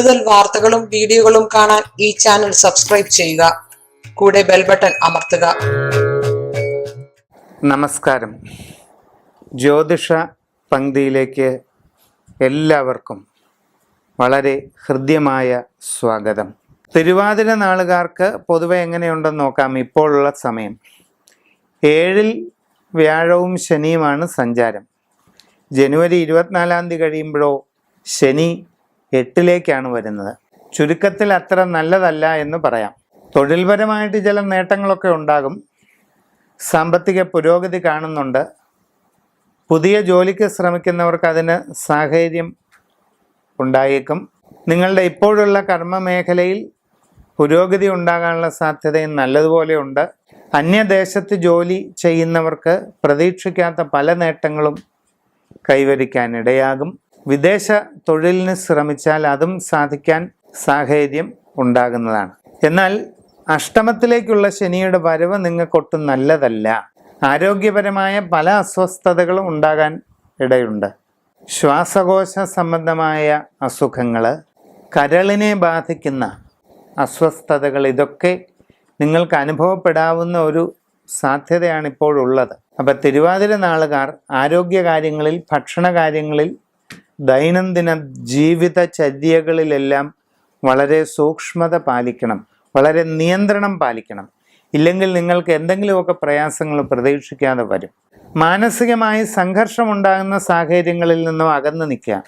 കൂടുതൽ വാർത്തകളും വീഡിയോകളും കാണാൻ ഈ ചാനൽ സബ്സ്ക്രൈബ് ചെയ്യുക. കൂടെ ബെൽ ബട്ടൺ അമർത്തുക. നമസ്കാരം. ജ്യോതിഷ പങ്ക്തിയിലേക്ക് എല്ലാവർക്കും വളരെ ഹൃദ്യമായ സ്വാഗതം. തിരുവാതിര നാളുകാർക്ക് പൊതുവെ എങ്ങനെയുണ്ടെന്ന് നോക്കാം. ഇപ്പോഴുള്ള സമയം. ഏഴിൽ വ്യാഴവും ശനിയുമാണ് സഞ്ചാരം. ജനുവരി ഇരുപത്തിനാലാം തീയതി കഴിയുമ്പോഴോ ശനി എട്ടിലേക്കാണ് വരുന്നത്. ചുരുക്കത്തിൽ അത്ര നല്ലതല്ല എന്ന് പറയാം. തൊഴിൽപരമായിട്ട് ചില നേട്ടങ്ങളൊക്കെ ഉണ്ടാകും. സാമ്പത്തിക പുരോഗതി കാണുന്നുണ്ട്. പുതിയ ജോലിക്ക് ശ്രമിക്കുന്നവർക്ക് അതിന് സാഹചര്യം ഉണ്ടായേക്കും. നിങ്ങളുടെ ഇപ്പോഴുള്ള കർമ്മ മേഖലയിൽ പുരോഗതി ഉണ്ടാകാനുള്ള സാധ്യതയും നല്ലതുപോലെ ഉണ്ട്. അന്യദേശത്ത് ജോലി ചെയ്യുന്നവർക്ക് പ്രതീക്ഷിക്കാത്ത പല നേട്ടങ്ങളും കൈവരിക്കാനിടയാകും. വിദേശ തൊഴിലിന് ശ്രമിച്ചാൽ അതും സാധിക്കാൻ സാഹചര്യം ഉണ്ടാകുന്നതാണ്. എന്നാൽ അഷ്ടമത്തിലേക്കുള്ള ശനിയുടെ വരവ് നിങ്ങൾക്കൊട്ടും നല്ലതല്ല. ആരോഗ്യപരമായ പല അസ്വസ്ഥതകളും ഉണ്ടാകാൻ ഇടയുണ്ട്. ശ്വാസകോശ സംബന്ധമായ അസുഖങ്ങൾ കരളിനെ ബാധിക്കുന്ന അസ്വസ്ഥതകൾ ഇതൊക്കെ നിങ്ങൾക്ക് അനുഭവപ്പെടാവുന്ന ഒരു സാധ്യതയാണ് ഇപ്പോഴുള്ളത്. അപ്പം തിരുവാതിര നാളുകാർ ആരോഗ്യകാര്യങ്ങളിൽ ഭക്ഷണ കാര്യങ്ങളിൽ ദൈനംദിന ജീവിതചര്യകളിലെല്ലാം വളരെ സൂക്ഷ്മത പാലിക്കണം വളരെ നിയന്ത്രണം പാലിക്കണം. ഇല്ലെങ്കിൽ നിങ്ങൾക്ക് എന്തെങ്കിലുമൊക്കെ പ്രയാസങ്ങൾ പ്രതീക്ഷിക്കാതെ വരും. മാനസികമായി സംഘർഷമുണ്ടാകുന്ന സാഹചര്യങ്ങളിൽ നിന്നും അകന്നു നിൽക്കുക.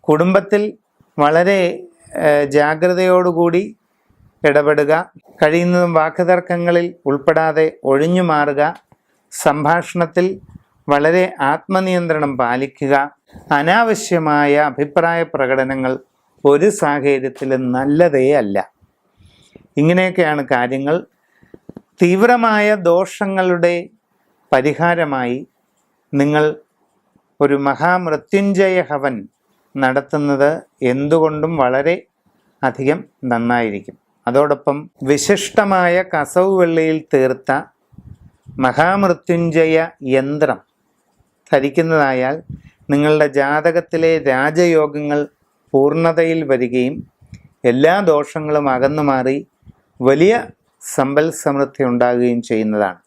കുടുംബത്തിൽ വളരെ ജാഗ്രതയോടുകൂടി ഇടപെടുക. കഴിയുന്നതും വാക്കുതർക്കങ്ങളിൽ ഉൾപ്പെടാതെ ഒഴിഞ്ഞു മാറുക. സംഭാഷണത്തിൽ വളരെ ആത്മനിയന്ത്രണം പാലിക്കുക. അനാവശ്യമായ അഭിപ്രായ പ്രകടനങ്ങൾ ഒരു സാഹചര്യത്തിലും നല്ലതേ അല്ല. ഇങ്ങനെയൊക്കെയാണ് കാര്യങ്ങൾ. തീവ്രമായ ദോഷങ്ങളുടെ പരിഹാരമായി നിങ്ങൾ ഒരു മഹാമൃത്യുഞ്ജയ ഹവൻ നടത്തുന്നത് എന്തുകൊണ്ടും വളരെ അധികം നന്നായിരിക്കും. അതോടൊപ്പം വിശിഷ്ടമായ കസവ് വെള്ളിയിൽ തീർത്ത മഹാമൃത്യുഞ്ജയ യന്ത്രം ധരിക്കുന്നതായാൽ നിങ്ങളുടെ ജാതകത്തിലെ രാജയോഗങ്ങൾ പൂർണതയിൽ വരികയും എല്ലാ ദോഷങ്ങളും അകന്നു മാറി വലിയ സമ്പൽ സമൃദ്ധി ഉണ്ടാകുകയും ചെയ്യുന്നതാണ്.